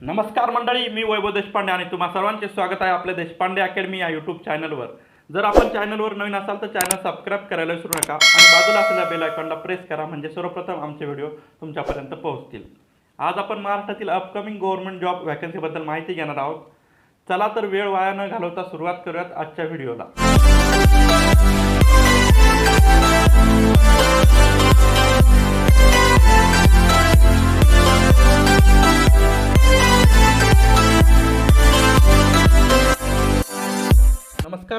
नमस्कार मंडळी मी वैभव देशपांडे आणि तुम्हा सर्वांचे स्वागत आहे आपल्या देशपांडे अकॅडमी या यूट्यूब चॅनलवर जर आपण चॅनलवर नवीन असाल तर चॅनल सबस्क्राईब करायला विसरू नका आणि बाजूला असलेल्या बेल आयकॉनला प्रेस करा म्हणजे सर्वप्रथम आमचे व्हिडिओ तुमच्यापर्यंत पोहोचतील. आज आपण महाराष्ट्रातील अपकमिंग गव्हर्नमेंट जॉब वॅकन्सीबद्दल माहिती घेणार आहोत. चला तर वेळ वाया न घालवता सुरुवात करूयात आजच्या व्हिडिओला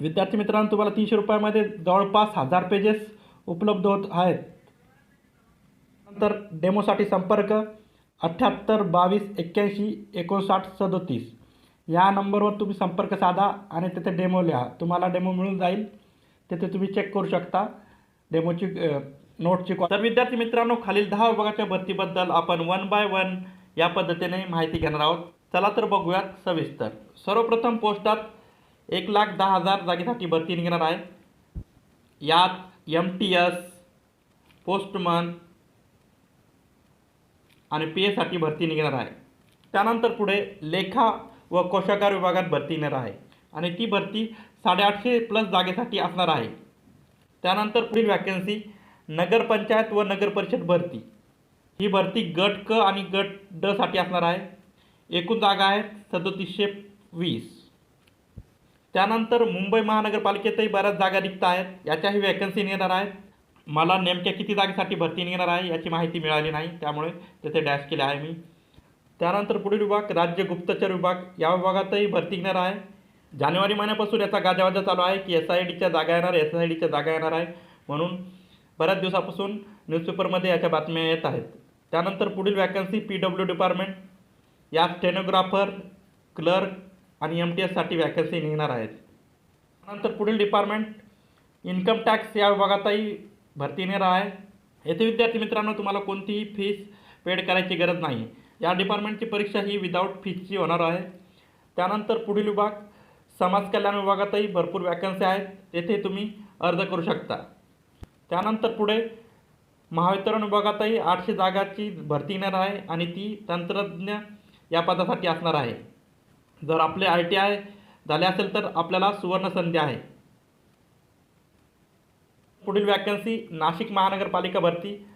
विद्यार्थी मित्रांनो तुम्हाला तीनशे रुपयामध्ये जवळपास हजार पेजेस उपलब्ध होत आहेत. नंतर डेमोसाठी संपर्क अठ्ठ्याहत्तर बावीस एक्क्याऐंशी एकोणसाठ सदोतीस. या नंबरवर तुम्ही संपर्क साधा आणि तिथे डेमो लिहा. तुम्हाला डेमो मिळून जाईल. तिथे तुम्ही चेक करू शकता डेमोची नोटची क्वा- तर विद्यार्थी मित्रांनो खालील दहा विभागाच्या भरतीबद्दल आपण वन बाय वन या पद्धतीने माहिती घेणार आहोत. चला तर बघूयात सविस्तर. सर्वप्रथम पोस्टात एक लाख दहा हजार जागेसाठी भरती निघणार आहे. यात एम टी एस पोस्टमन आणि पी एसाठी भरती निघणार आहे. त्यानंतर पुढे लेखा व कोशागार विभागात भरती येणार आहे. आणि ती भरती साडेआठशे प्लस जागेसाठी असणार आहे. त्यानंतर पुढील वॅकन्सी नगरपंचायत व नगर परिषद भरती. ही भरती गट क आणि गट ड साठी असणार आहे. एकूण जागा आहेत सदोतीसशे वीस. त्यानंतर मुंबई महानगरपालिकेतही बऱ्याच जागा रिक्त आहेत. याच्याही वॅकन्सी निघणार आहेत. मला नेमक्या किती जागेसाठी भरती निघणार आहे याची माहिती मिळाली नाही. त्यामुळे तेथे डॅश केले आहे मी. त्यानंतर पुढील विभाग राज्य गुप्तचर विभाग. या विभागातही भरती निघणार आहे. जानेवारी महिन्यापासून याचा गाजावाजा चालू आहे की एस आय डीच्या जागा येणार एस आय डीच्या जागा येणार आहे. म्हणून बऱ्याच दिवसापासून न्यूजपेपरमध्ये याच्या बातम्या येत आहेत. त्यानंतर पुढील वॅकन्सी पी डब्ल्यू डिपार्टमेंट या स्टेनोग्राफर क्लर्क आणि एम टी एससाठी वॅकन्सी निघणार आहेत. नंतर पुढील डिपार्टमेंट इन्कम टॅक्स या विभागातही भरती येणार आहे. येथे विद्यार्थी मित्रांनो तुम्हाला कोणतीही फीस पेड करायची गरज नाही. या डिपार्टमेंटची परीक्षा ही विदाऊट फीसची होणार आहे. त्यानंतर पुढील विभाग समाज कल्याण विभागातही भरपूर वॅकन्सी आहेत. तेथे तुम्ही अर्ज करू शकता. त्यानंतर पुढे महावितरण विभागातही आठशे जागाची भरती येणार आहे आणि ती तंत्रज्ञ या पदासाठी असणार आहे. जर आपले आय टी आय झाले असेल तर आपल्याला सुवर्ण संधी आहे. पुढील वॅकन्सी नाशिक महानगरपालिका भरती.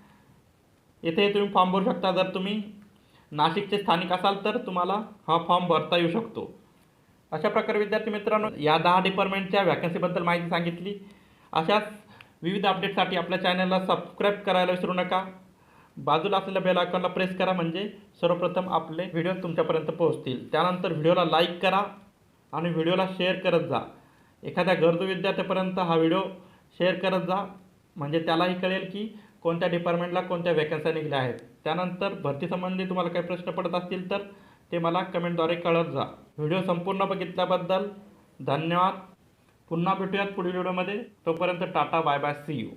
येथे तुम्ही फॉर्म भरू शकता. जर तुम्ही नाशिकचे स्थानिक असाल तर तुम्हाला हा फॉर्म भरता येऊ शकतो. अशा प्रकारे विद्यार्थी मित्रांनो या दहा डिपार्टमेंटच्या वॅकन्सीबद्दल माहिती सांगितली. अशाच विविध अपडेटसाठी आपल्या चॅनलला सबस्क्राईब करायला विसरू नका. बाजूला असलेल्या बेल आयकॉनला प्रेस करा म्हणजे सर्वप्रथम आपले व्हिडिओ तुमच्यापर्यंत पोहोचतील. त्यानंतर व्हिडिओला लाईक करा आणि व्हिडिओला शेअर करत जा. एखाद्या गरजू विद्यार्थ्यापर्यंत हा व्हिडिओ शेअर करत जा. म्हणजे त्यालाही कळेल की कोणत्या डिपार्टमेंटला कोणत्या वॅकन्स्या निघल्या आहेत. त्यानंतर भरतीसंबंधी तुम्हाला काही प्रश्न पडत असतील तर ते मला कमेंटद्वारे कळत जा. व्हिडिओ संपूर्ण बघितल्याबद्दल धन्यवाद. पुन्हा भेटूयात पुढील व्हिडिओमध्ये तोपर्यंत tata bye bye see you